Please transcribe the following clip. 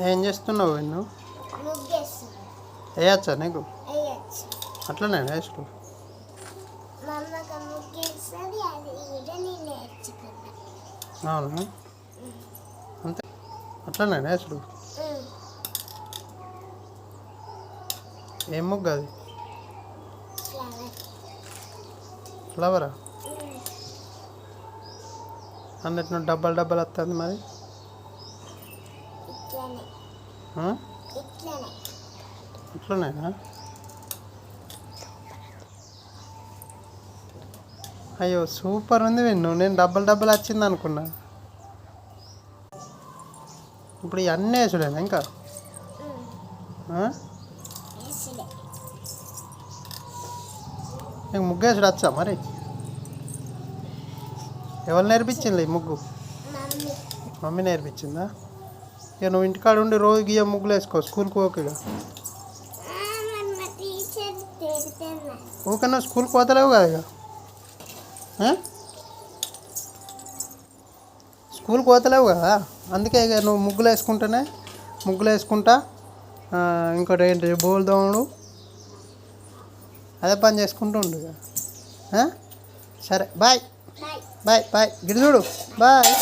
ఏం చేస్తున్నావు నువ్వు వేయచ్చా నీకు? అట్లనే నేర్చుకున్నా అవునా? అంతే. అట్లనే వేస్ట్ ఏం ముగ్గు అది? ఫ్లవర్ ఫ్లవరా అన్నిటి డబ్బలు డబ్బలు వస్తుంది మరి? ఇట్లనే. ఆ? ఇట్లనే. అట్లనేనా అయ్యో సూపర్ ఉంది విన్ను. నేను డబ్బల్ డబ్బల్ వచ్చింది అనుకున్నా. ఇప్పుడు ఇవన్నీ వేసుడేనా ఇంకా? నీకు ముగ్గు వేసుడు వచ్చా మరి? ఎవరు నేర్పించింది ముగ్గు? మమ్మీ నేర్పించిందా? ఇక నువ్వు ఇంటికాడ ఉండి రోజు గీయ ముగ్గులు వేసుకో స్కూల్కి ఊక నువ్వు స్కూల్కి పోతలేవు కదా ఇక? స్కూల్కి పోతలేవు కదా? అందుకే ఇక నువ్వు ముగ్గులు వేసుకుంటేనే ముగ్గులు వేసుకుంటా ఇంకోటి ఏంటి బోల్ దోమడు అదే పని చేసుకుంటూ ఉండు? సరే బాయ్. బాయ్. బాయ్ చూడు. బాయ్.